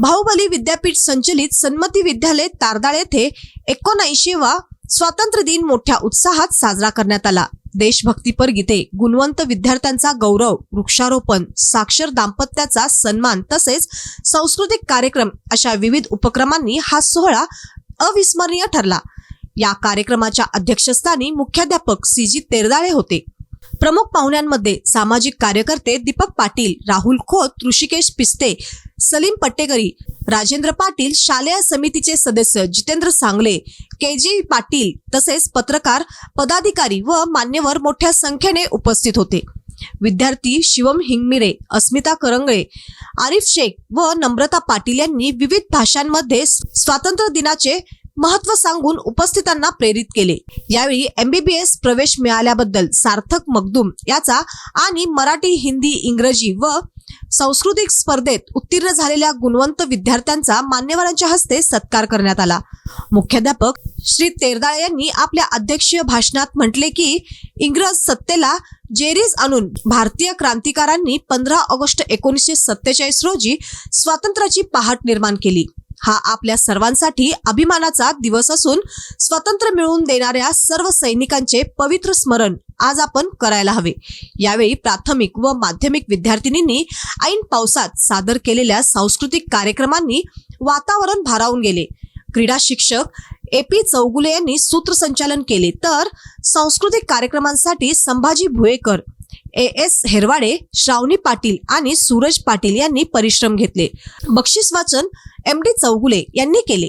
बाहुबली विद्यापीठ संचलित सन्मती विद्यालय तारदाळ येथे एकोणऐंशी वा स्वातंत्र्य दिन मोठ्या उत्साहात साजरा करण्यात आला. देशभक्तीपर गीते गुणवंत विद्यार्थ्यांचा गौरव वृक्षारोपण साक्षर दाम्पत्याचा सन्मान तसेच सांस्कृतिक कार्यक्रम अशा विविध उपक्रमांनी हा सोहळा अविस्मरणीय ठरला. या कार्यक्रमाच्या अध्यक्षस्थानी मुख्याध्यापक सी जी तेरदाळे होते. प्रमुख पाहुण्यांमध्ये सामाजिक कार्यकर्ते दीपक पाटील राहुल खोत ऋषिकेश पिस्ते सलीम पट्टेकरी राजेंद्र पाटील शालेय समितीचे सदस्य जितेंद्र सांगले के जी पाटील तसेच पत्रकार पदाधिकारी व मान्यवर मोठ्या संख्येने उपस्थित होते. विद्यार्थी शिवम हिंगमिरे अस्मिता करंगळे आरिफ शेख व नम्रता पाटील यांनी विविध भाषांमध्ये स्वातंत्र्य दिनाचे महत्त्व सांगून उपस्थितांना प्रेरित केले. यावेळी एमबीबीएस प्रवेश मिळाल्याबद्दल सार्थक मगदूम याचा आणि मराठी हिंदी इंग्रजी व सांस्कृतिक स्पर्धेत उत्तीर्ण झालेल्या गुणवंत विद्यार्थ्यांचा मान्यवरांच्या हस्ते सत्कार करण्यात आला. मुख्याध्यापक श्री तेरदाळे यांनी आपल्या अध्यक्षीय भाषणात म्हटले की इंग्रज सत्तेला जेरीज आणून भारतीय क्रांतिकारांनी पंधरा ऑगस्ट एकोणीसशे सत्तेचाळीस रोजी स्वातंत्र्याची पहाट निर्माण केली. हा आपल्या सर्वांसाठी अभिमानाचा दिवस असून स्वातंत्र्य मिळवून देणाऱ्या सर्व सैनिकांचे पवित्र स्मरण आज आपण करायला हवे. यावेळी प्राथमिक व माध्यमिक विद्यार्थिनींनी ऐन पावसात सादर केलेल्या सांस्कृतिक कार्यक्रमांनी वातावरण भारावून गेले. क्रीडा शिक्षक ए पी चौगुले यांनी सूत्रसंचालन केले. तर सांस्कृतिक कार्यक्रमांसाठी संभाजी भुयेकर ए एस हेरवाडे श्रावणी पाटील आणि सूरज पाटील यांनी परिश्रम घेतले. बक्षीस वाचन एम डी चौगुले यांनी केले.